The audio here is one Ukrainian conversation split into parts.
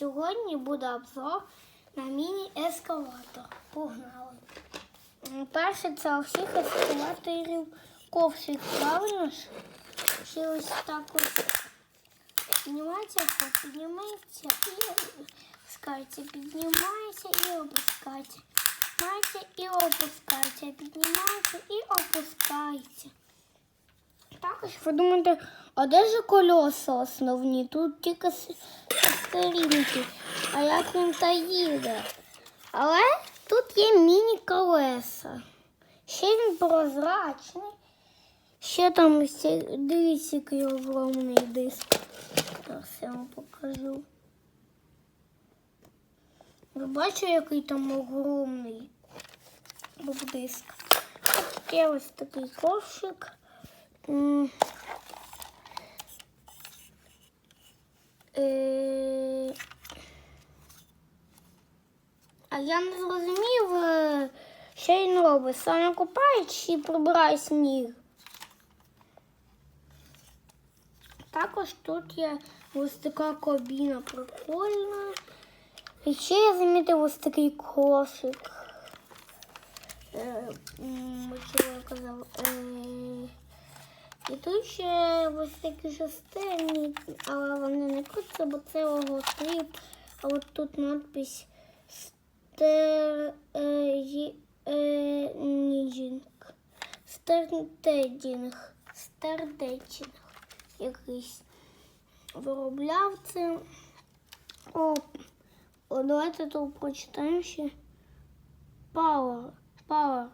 сьогодні буде обзор на міні-ескалатор. Погнали. Перше це у всіх ескалаторів ковшик, правильно ж? Ще ось так ось піднімається, піднімається і опускається, піднімається і опускається. Піднімається і опускається, піднімається і опускається. Також ви думаєте, а де ж колеса основні? Тут тільки сторінки. А як він та їде? Але тут є міні-колеса. Ще він прозрачний. Ще там дивіться, який огромний диск. Зараз я вам покажу. Ви бачите, який там огромний був диск? Є ось такий ковшик. М. Е, А я не зрозумів, е, що він робить. Саме купає чи прибирає сніг. Також тут є ось така кабіна прикольна. І ще я замітив ось такий кошик. Е, м, що я казав? Е, і тут ще ось такі шестерні, але вони не крутяться, бо це логотип. А от тут надпись Стерніжінг. Стердедінг. Стердечінг. Якийсь виробляв це. О, о, давайте тут прочитаємо ще. Power. Power.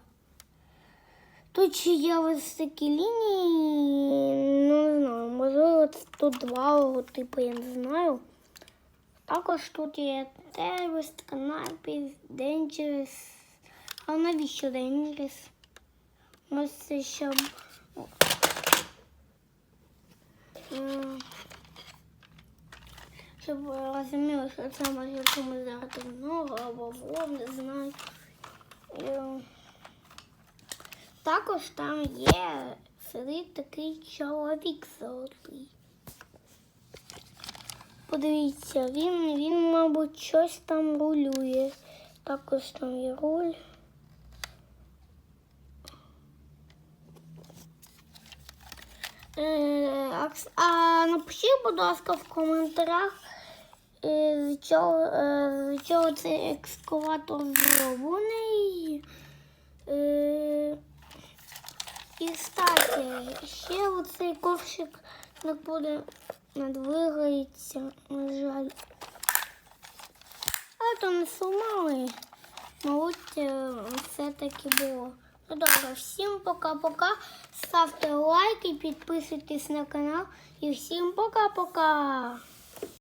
Тут ще є ось такі лінії, ну не знаю, можливо, тут два логотипи, я не знаю. Також тут є Terrorist, Cannabis, Dangerous. А навіщо Dangerous? Ось це. М, Щоб розуміли, що це може комусь зараз ногу або в лоб, не знаю. Також там є сидить такий чоловік золотий. Подивіться, він, він, мабуть, щось там рулює. Також там є руль. Е, а, напишіть, будь ласка, в коментарях, е, з чого, е, з чого цей екскаватор зроблений. Е, і кстати, ще оцей ковшик не буде не двигається, на жаль. А то не сломали. Мабуть, е, все-таки було. Ну добре, всім пока-пока. Ставте лайки, підписуйтесь на канал і всім пока-пока.